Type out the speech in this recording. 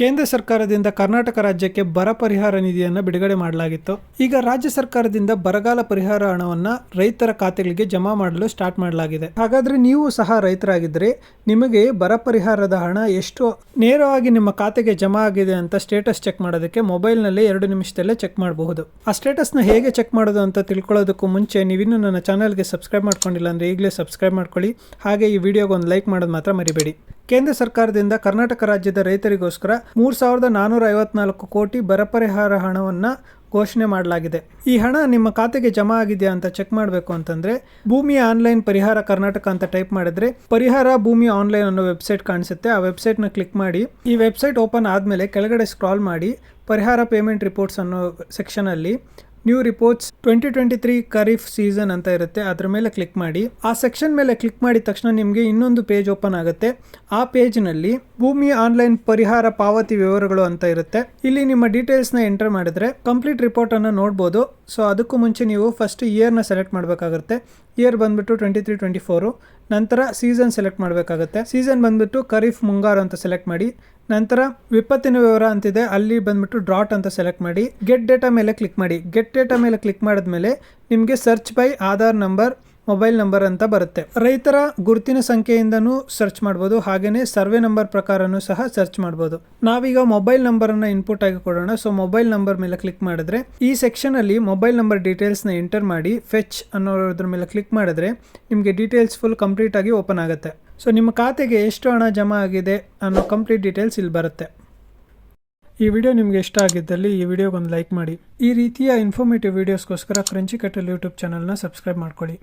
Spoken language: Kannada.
ಕೇಂದ್ರ ಸರ್ಕಾರದಿಂದ ಕರ್ನಾಟಕ ರಾಜ್ಯಕ್ಕೆ ಬರ ಪರಿಹಾರ ನಿಧಿಯನ್ನು ಬಿಡುಗಡೆ ಮಾಡಲಾಗಿತ್ತು. ಈಗ ರಾಜ್ಯ ಸರ್ಕಾರದಿಂದ ಬರಗಾಲ ಪರಿಹಾರ ಹಣವನ್ನು ರೈತರ ಖಾತೆಗಳಿಗೆ ಜಮಾ ಮಾಡಲು ಸ್ಟಾರ್ಟ್ ಮಾಡಲಾಗಿದೆ. ಹಾಗಾದರೆ ನೀವು ಸಹ ರೈತರಾಗಿದ್ದರೆ ನಿಮಗೆ ಬರ ಪರಿಹಾರದ ಹಣ ಎಷ್ಟು ನೇರವಾಗಿ ನಿಮ್ಮ ಖಾತೆಗೆ ಜಮಾ ಆಗಿದೆ ಅಂತ ಸ್ಟೇಟಸ್ ಚೆಕ್ ಮಾಡೋದಕ್ಕೆ ಮೊಬೈಲ್ನಲ್ಲಿ ಎರಡು ನಿಮಿಷದಲ್ಲೇ ಚೆಕ್ ಮಾಡಬಹುದು. ಆ ಸ್ಟೇಟಸ್ನ ಹೇಗೆ ಚೆಕ್ ಮಾಡೋದು ಅಂತ ತಿಳ್ಕೊಳ್ಳೋದಕ್ಕೂ ಮುಂಚೆ ನೀವಿನ್ನೂ ನನ್ನ ಚಾನಲ್ಗೆ ಸಬ್ಸ್ಕ್ರೈಬ್ ಮಾಡ್ಕೊಂಡಿಲ್ಲ ಅಂದರೆ ಈಗಲೇ ಸಬ್ಸ್ಕ್ರೈಬ್ ಮಾಡ್ಕೊಳ್ಳಿ. ಹಾಗೆ ಈ ವಿಡಿಯೋಗೆ ಒಂದು ಲೈಕ್ ಮಾಡೋದು ಮಾತ್ರ ಮರಿಬೇಡಿ. ಕೇಂದ್ರ ಸರ್ಕಾರದಿಂದ ಕರ್ನಾಟಕ ರಾಜ್ಯದ ರೈತರಿಗೋಸ್ಕರ ಮೂರು ಸಾವಿರದ ನಾನ್ನೂರ ಐವತ್ನಾಲ್ಕು ಕೋಟಿ ಬರ ಪರಿಹಾರ ಹಣವನ್ನು ಘೋಷಣೆ ಮಾಡಲಾಗಿದೆ. ಈ ಹಣ ನಿಮ್ಮ ಖಾತೆಗೆ ಜಮಾ ಆಗಿದೆಯಾ ಅಂತ ಚೆಕ್ ಮಾಡಬೇಕು ಅಂತಂದರೆ ಭೂಮಿಯ ಆನ್ಲೈನ್ ಪರಿಹಾರ ಕರ್ನಾಟಕ ಅಂತ ಟೈಪ್ ಮಾಡಿದ್ರೆ, ಪರಿಹಾರ ಭೂಮಿ ಆನ್ಲೈನ್ ಅನ್ನೋ ವೆಬ್ಸೈಟ್ ಕಾಣಿಸುತ್ತೆ. ಆ ವೆಬ್ಸೈಟ್ನ ಕ್ಲಿಕ್ ಮಾಡಿ, ಈ ವೆಬ್ಸೈಟ್ ಓಪನ್ ಆದಮೇಲೆ ಕೆಳಗಡೆ ಸ್ಕ್ರಾಲ್ ಮಾಡಿ, ಪರಿಹಾರ ಪೇಮೆಂಟ್ ರಿಪೋರ್ಟ್ಸ್ ಅನ್ನೋ ಸೆಕ್ಷನಲ್ಲಿ new reports twenty twenty three kharif season ಅಂತ ಇರುತ್ತೆ. ಅದ್ರ ಮೇಲೆ ಕ್ಲಿಕ್ ಮಾಡಿ. ಆ ಸೆಕ್ಷನ್ ಮೇಲೆ ಕ್ಲಿಕ್ ಮಾಡಿದ ತಕ್ಷಣ ನಿಮಗೆ ಇನ್ನೊಂದು ಪೇಜ್ ಓಪನ್ ಆಗುತ್ತೆ. ಆ ಪೇಜ್ನಲ್ಲಿ ಭೂಮಿ ಆನ್ಲೈನ್ ಪರಿಹಾರ ಪಾವತಿ ವಿವರಗಳು ಅಂತ ಇರುತ್ತೆ. ಇಲ್ಲಿ ನಿಮ್ಮ ಡೀಟೇಲ್ಸ್ನ ಎಂಟರ್ ಮಾಡಿದ್ರೆ ಕಂಪ್ಲೀಟ್ ರಿಪೋರ್ಟ್ ಅನ್ನು ನೋಡ್ಬೋದು. ಸೊ ಅದಕ್ಕೂ ಮುಂಚೆ ನೀವು ಫಸ್ಟ್ ಇಯರ್ನ ಸೆಲೆಕ್ಟ್ ಮಾಡಬೇಕಾಗುತ್ತೆ. ಇಯರ್ ಬಂದ್ಬಿಟ್ಟು ಟ್ವೆಂಟಿ ತ್ರೀ ಟ್ವೆಂಟಿ ಫೋರು ನಂತರ ಸೀಸನ್ ಸೆಲೆಕ್ಟ್ ಮಾಡಬೇಕಾಗುತ್ತೆ. ಸೀಸನ್ ಬಂದ್ಬಿಟ್ಟು ಖರೀಫ್ ಮುಂಗಾರು ಅಂತ ಸೆಲೆಕ್ಟ್ ಮಾಡಿ, ನಂತರ ವಿಪತ್ತಿನ ವಿವರ ಅಂತಿದೆ, ಅಲ್ಲಿ ಬಂದ್ಬಿಟ್ಟು ಡ್ರಾಟ್ ಅಂತ ಸೆಲೆಕ್ಟ್ ಮಾಡಿ ಗೆಟ್ ಡೇಟಾ ಮೇಲೆ ಕ್ಲಿಕ್ ಮಾಡಿ. ಗೆಟ್ ಡೇಟಾ ಮೇಲೆ ಕ್ಲಿಕ್ ಮಾಡಿದ್ಮೇಲೆ ನಿಮಗೆ search by Aadhaar number mobile number ಅಂತ ಬರುತ್ತೆ. ರೈತರ ಗುರುತಿನ ಸಂಖ್ಯೆಯಿಂದನೂ ಸರ್ಚ್ ಮಾಡ್ಬೋದು. ಹಾಗೆಯೇ ಸರ್ವೆ ನಂಬರ್ ಪ್ರಕಾರನೂ ಸಹ ಸರ್ಚ್ ಮಾಡ್ಬೋದು. ನಾವೀಗ ಮೊಬೈಲ್ ನಂಬರ್ ಅನ್ನ ಇನ್ಪುಟ್ ಆಗಿ ಕೊಡೋಣ. ಸೊ, ಮೊಬೈಲ್ ನಂಬರ್ ಮೇಲೆ ಕ್ಲಿಕ್ ಮಾಡಿದ್ರೆ, ಈ ಸೆಕ್ಷನ್ ಅಲ್ಲಿ ಮೊಬೈಲ್ ನಂಬರ್ ಡೀಟೇಲ್ಸ್ನ ಎಂಟರ್ ಮಾಡಿ, ಫೆಚ್ ಅನ್ನೋದ್ರ ಮೇಲೆ ಕ್ಲಿಕ್ ಮಾಡಿದ್ರೆ, ನಿಮಗೆ ಡೀಟೇಲ್ಸ್ ಫುಲ್ ಕಂಪ್ಲೀಟ್ ಆಗಿ ಓಪನ್ ಆಗುತ್ತೆ. ಸೊ, ನಿಮ್ಮ ಖಾತೆಗೆ ಎಷ್ಟು ಹಣ ಜಮಾ ಆಗಿದೆ ಅನ್ನೋ ಕಂಪ್ಲೀಟ್ ಡೀಟೇಲ್ಸ್ ಇಲ್ಲಿ ಬರುತ್ತೆ. ಈ ವಿಡಿಯೋ ನಿಮಗೆ ಇಷ್ಟ ಆಗಿದ್ದಲ್ಲಿ ಈ ವಿಡಿಯೋಗೊಂದು ಲೈಕ್ ಮಾಡಿ. ಈ ರೀತಿಯ ಇನ್ಫಾರ್ಮೇಟಿವ್ ವೀಡಿಯೋಸ್ಗೋಸ್ಕರ ಕ್ರಂಚಿ ಕಟ್ಟಲ್ ಯೂಟ್ಯೂಬ್ ಚಾನಲ್ನ ಸಬ್ಸ್ಕ್ರೈಬ್ ಮಾಡ್ಕೊಳ್ಳಿ.